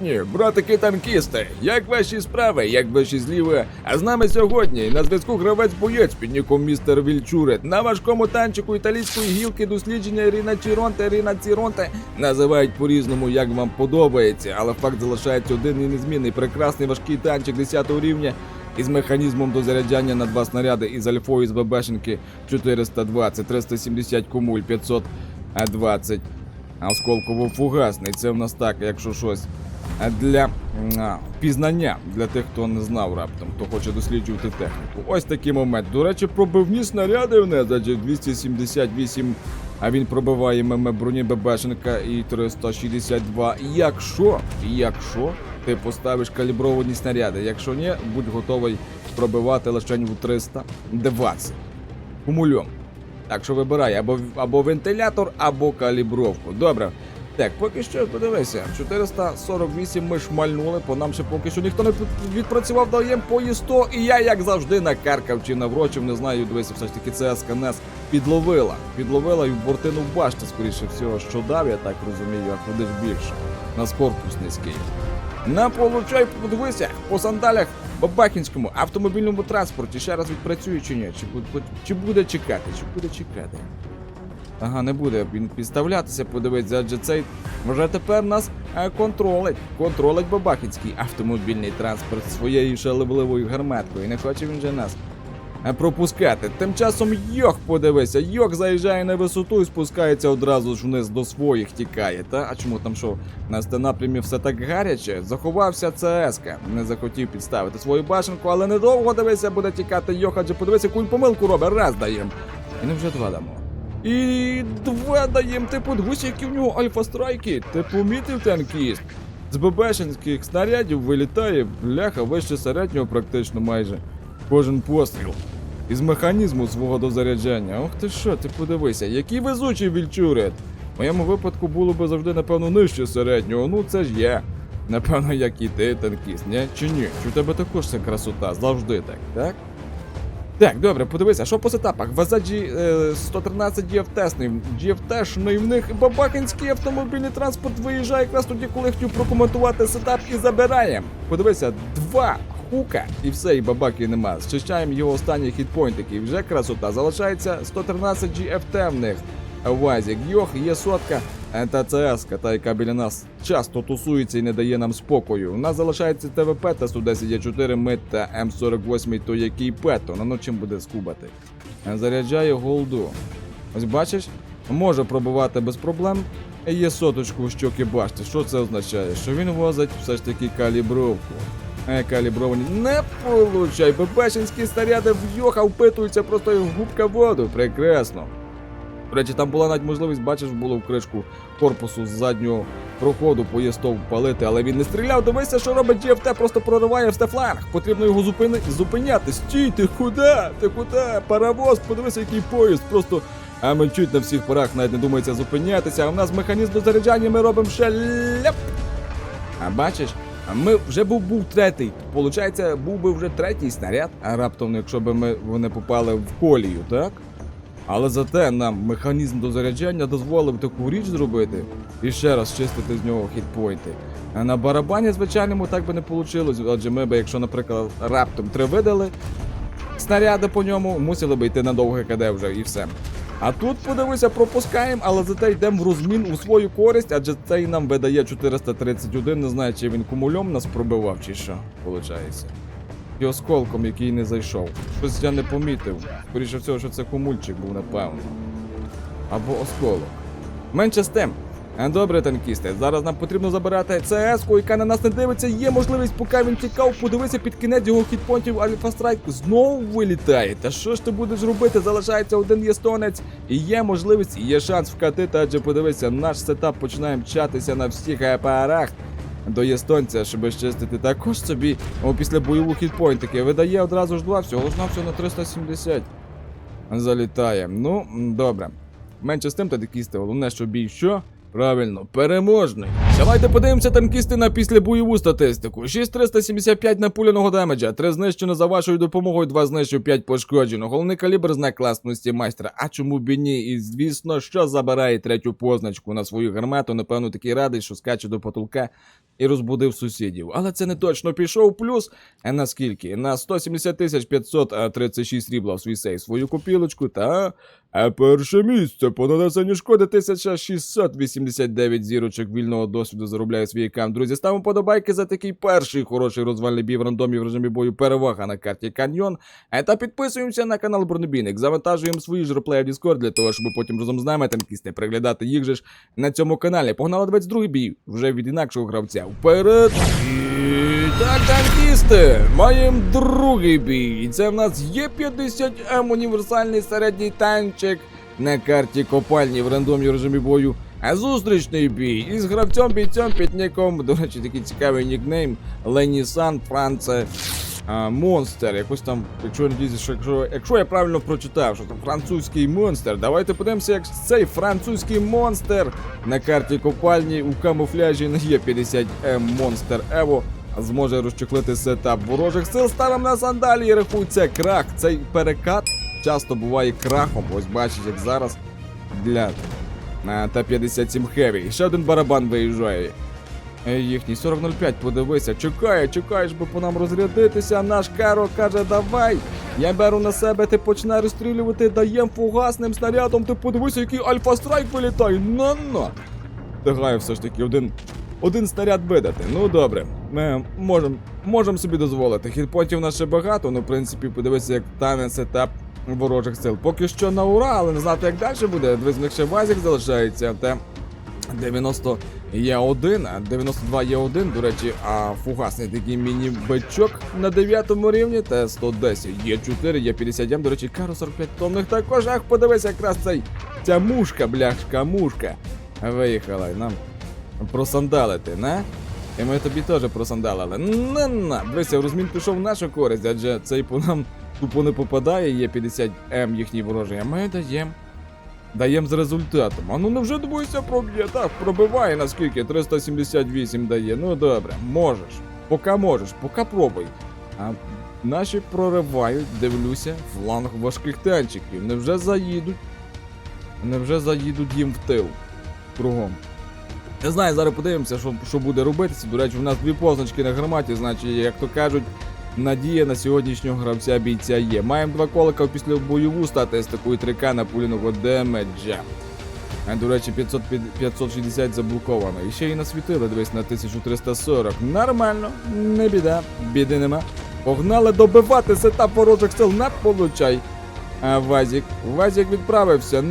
Могутні, братики танкісти! Як ваші справи, як ваші зліви? А з нами сьогодні на зв'язку гравець боєць під ніком містер Вільчурет. На важкому танчику італійської гілки дослідження Ірина Чіронте, Ірина Ціронте називають по-різному, як вам подобається, але факт залишається один і незмінний. Прекрасний важкий танчик 10 рівня. Із механізмом до заряджання на два снаряди із альфою з ББшенки 420, 370 кумуль, 520 осколково-фугасний. Це в нас так, якщо щось. А Для пізнання для тих, хто не знав раптом, хто хоче досліджувати техніку. Ось такий момент. До речі, пробивні снаряди в неї, 278, а він пробиває ММ броні Бебешенка і 362. Якщо, якщо ти поставиш калібровані снаряди, якщо ні, будь готовий пробивати лише в 320. Кумульом. Так що вибирай або, або вентилятор, або калібровку. Добре. Так, поки що подивися, 448 ми шмальнули, по нам ще поки що ніхто не відпрацював, даєм по 100, і я, як завжди, накаркав чи наврочив, не знаю, дивися, все ж таки ЦСК нас підловила. Підловила і в бортину в башті, скоріше всього, що дав, я так розумію, а куди ж більше. Нас корпус низький. На получай, подивися, по сандалях Бабахінському автомобільному транспорті ще раз відпрацює чи ні? Чи, чи буде чекати? Чи буде чекати? Ага, не буде він підставлятися, подивитися, адже цей вже тепер нас е, контролить. Контролить Бабахінський автомобільний транспорт своєю шалевливою гарматкою. Не хоче він же нас е, пропускати. Тим часом Йох, подивися, Йох заїжджає на висоту і спускається одразу ж вниз до своїх тікає. Та? А чому там що? На напрямі все так гаряче? Заховався ЦСК. Не захотів підставити свою башенку, але недовго дивися, буде тікати Йох, адже подивися, яку помилку робить. Раз даєм. І не вже два дамо. І два даєм, ти подивися, які в нього альфа-страйки. Ти помітив танкіст? З ББшинських снарядів вилітає бляха вище середнього практично майже. Кожен постріл. Із механізму свого дозаряджання. Ох ти що, ти подивися, який везучий вільчурет. В моєму випадку було би завжди, напевно, нижче середнього. Ну це ж я. Напевно, як і ти, танкіст, ні? Чи ні? Чи в тебе також це красота? Завжди так, так? Так, добре, подивися, що по сетапах? Вазаджі е, 113 GFT-шний, GFT-шний в них бабакинський автомобільний транспорт виїжджає якраз тоді, коли хотів прокоментувати сетап і забирає. Подивися, два хука і все, і бабаки нема. Зчищаємо його останні хітпойнтики. І вже красота. Залишається 113 GFT в них. Вазік, Йох, є сотка е, та яка біля нас часто тусується і не дає нам спокою. У нас залишається ТВП та 110 є 4 мит та М48, то який пето, на ну чим буде скубати. Заряджає голду. Ось бачиш, може пробувати без проблем. Є соточку в щоки башти. Що це означає? Що він возить все ж таки калібровку. Е, калібровані не получай. ББшинські снаряди в йоха впитуються просто як губка воду. Прекрасно. До речі, там була навіть можливість, бачиш, було в кришку корпусу з заднього проходу поїстов палити, але він не стріляв. Дивися, що робить GFT, просто прориває в фланг. Потрібно його зупини... зупиняти. Стій, ти куди? Ти куди? Паровоз, подивися, який поїзд. Просто а мчуть на всіх парах, навіть не думається зупинятися. А в нас механізм до заряджання, ми робимо ще ляп. А бачиш? Ми вже був був третій. Получається, був би вже третій снаряд, а раптом, якщо б ми вони попали в колію, так? Але зате нам механізм до заряджання дозволив таку річ зробити і ще раз чистити з нього хітпойнти. А на барабані звичайному так би не вийшло, адже ми б, якщо, наприклад, раптом три видали снаряди по ньому, мусили б йти на довге КД вже і все. А тут, подивися, пропускаємо, але зате йдемо в розмін у свою користь, адже цей нам видає 431, не знаю, чи він кумульом нас пробивав, чи що, виходить. І осколком, який не зайшов. Щось я не помітив. Скоріше всього, що це кумульчик був, напевно. Або осколок. Менше з тим. Е, Добре, танкісти, зараз нам потрібно забирати ЦС-ку, яка на нас не дивиться. Є можливість, поки він тікав, подивися під кінець його хітпонтів Альфа Страйк знову вилітає. Та що ж ти будеш робити? Залишається один єстонець, і є можливість, і є шанс вкатити, адже подивися, наш сетап починає мчатися на всіх апарах до єстонця, щоб щастити також собі о, після бойову хітпойнтики. Видає одразу ж два, всього ж навсього на 370. Залітає. Ну, добре. Менше з тим, та декісти, головне, що бій що? Правильно, переможний. Давайте подивимося танкісти на післябойову статистику. 6375 напуляного демеджа, 3 знищено за вашою допомогою, 2 знищив, 5 пошкоджено. Головний калібр знак класності майстра. А чому б і ні? І звісно, що забирає третю позначку на свою гармату. Напевно, такий радий, що скаче до потолка і розбудив сусідів. Але це не точно пішов. Плюс а наскільки? На 170 тисяч 536 срібла в свій сейф свою копілочку та. Перше місце по нанесенню шкоди 1689 зірочок вільного досвіду заробляє свій аккаунт. Друзі, ставимо подобайки за такий перший хороший розвальний бій в рандомі в режимі бою перевага на карті Каньйон. Та підписуємося на канал Бронебійник. Завантажуємо свої ж реплеї в Discord для того, щоб потім разом з нами танкісти приглядати їх же ж на цьому каналі. Погнали 22 бій вже від інакшого гравця. Вперед! Так, танкісти! Маємо другий бій. І це в нас є 50 М універсальний середній танчик на карті копальні в рандомній режимі бою. А зустрічний бій із гравцем бійцем під до речі, такий цікавий нікнейм Ленісан Франце Монстер. Якось там, якщо надіюся, що якщо, якщо я правильно прочитав, що там французький монстр. Давайте подивимося, як цей французький монстр на карті копальні у камуфляжі на Є50М Монстер Ево зможе розчехлити сетап ворожих сил. Ставимо на сандалі і рахуй крах. Цей перекат часто буває крахом. Ось бачиш, як зараз для а, Т-57 Heavy. Ще один барабан виїжджає. Їхній 4005, подивися, чекає, чекаєш, би по нам розрядитися. Наш Каро каже, давай. Я беру на себе, ти починай розстрілювати, даєм фугасним снарядом. Ти подивися, який альфа-страйк вилітає. На-на. Встигаю все ж таки один, один снаряд видати. Ну добре, ми можемо можем собі дозволити. Хітпотів в нас ще багато, ну в принципі, подивися, як тане сетап ворожих сил. Поки що на ура, але не знати, як далі буде. Дивись, в них ще вазік залишається. Та 90 є один, а 92 є один, до речі, а фугасний такий міні-бичок на 9 рівні, та 110 є 4, є 50 до речі, кару 45 тонних також. Ах, подивись, якраз цей ця мушка, бляшка, мушка. Виїхала нам просандалити, не? І ми тобі теж просандалили. На на дивися, розмін пішов в нашу користь, адже цей по нам тупо не попадає, є 50 М їхній ворожий, а ми даємо. Даємо з результатом. А ну невже двоїся проб'є? Так, пробиває наскільки? 378 дає. Ну добре, можеш. Поки можеш, поки пробуй. А наші проривають, дивлюся, фланг важких танчиків. Невже заїдуть? Невже заїдуть їм в тил? Кругом. Не знаю, зараз подивимося, що, що буде робитися. До речі, у нас дві позначки на гарматі, значить, як то кажуть, надія на сьогоднішнього гравця бійця є. Маємо два колика після бойову статистику і 3К на пуліного демеджа. До речі, 500, 560 заблоковано. І ще й насвітили, дивись, на 1340. Нормально, не біда, біди нема. Погнали добивати сета ворожих сил на получай. А Вазік, Вазік відправився.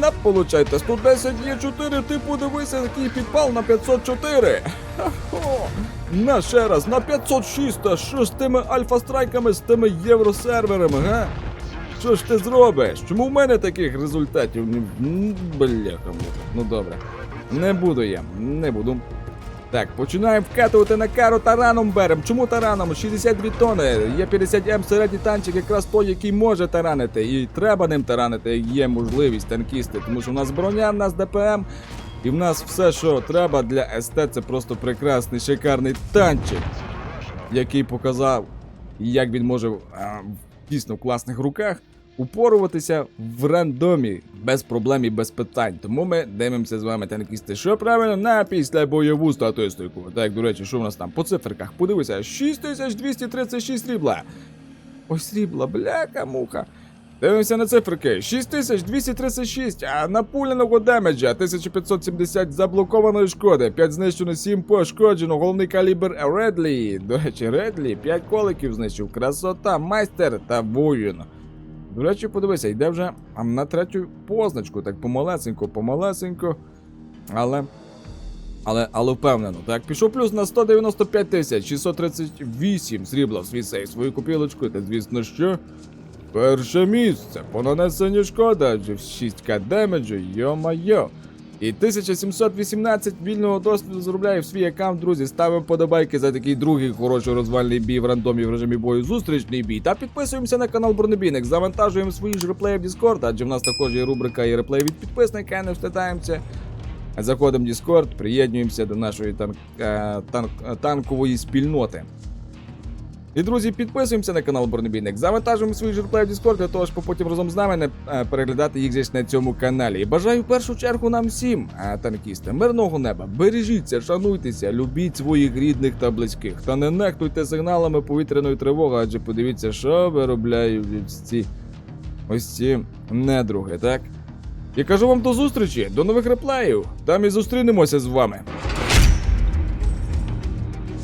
На получайте 110 є 4, ти подивися, який підпал на 504. Хо-хо. На ще раз, на 506, та що з тими альфа-страйками, з тими євросерверами, га? Що ж ти зробиш? Чому в мене таких результатів? Бляха, ну добре. Не буду я, не буду. Так, починаємо вкатувати на кару тараном берем. Чому тараном? 62 тони. Є 50 М середній танчик, якраз той, який може таранити. І треба ним таранити, є можливість танкісти. Тому що в нас броня, в нас ДПМ. І в нас все, що треба для СТ, це просто прекрасний, шикарний танчик, який показав, як він може а, дійсно в класних руках упоруватися в рандомі без проблем і без питань. Тому ми дивимося з вами танкісти, що правильно на після бойову статистику. Так, до речі, що в нас там по циферках? Подивися, 6236 срібла. Ой, срібла, бляка муха. Дивимося на циферки. 6236, а напуляного демеджа 1570 заблокованої шкоди, 5 знищено, 7 пошкоджено, головний калібр Редлі. До речі, Редлі 5 коликів знищив, красота, майстер та воїн. До речі, подивися, йде вже на третю позначку, так помалесенько, помалесенько. Але. Але, але впевнено, так, пішов плюс на 195 тисяч 638 срібла в свій сейф, свою копілочку, та звісно що. Перше місце по нанесенню шкода, адже в 6к демеджу, йо-майо. І 1718 вільного досвіду заробляє в свій аккаунт, друзі. Ставимо подобайки за такий другий хороший розвальний бій в рандомі в режимі бою, зустрічний бій. Та підписуємося на канал Бронебійник, завантажуємо свої ж реплеї в Discord, адже в нас також є рубрика і реплеї від підписника, не встидаємося. Заходимо в Discord, приєднуємося до нашої танк, е, танк, е, танкової спільноти. І друзі, підписуємося на канал Бронебійник, завантажуємо свої жирплеї в Discord для того, щоб потім разом з нами не е, переглядати їх здесь на цьому каналі. І бажаю в першу чергу нам всім, е, танкісти, мирного неба. Бережіться, шануйтеся, любіть своїх рідних та близьких. Та не нехтуйте сигналами повітряної тривоги, адже подивіться, що виробляють ці ось ці недруги, так? І кажу вам до зустрічі, до нових реплеїв. Там і зустрінемося з вами.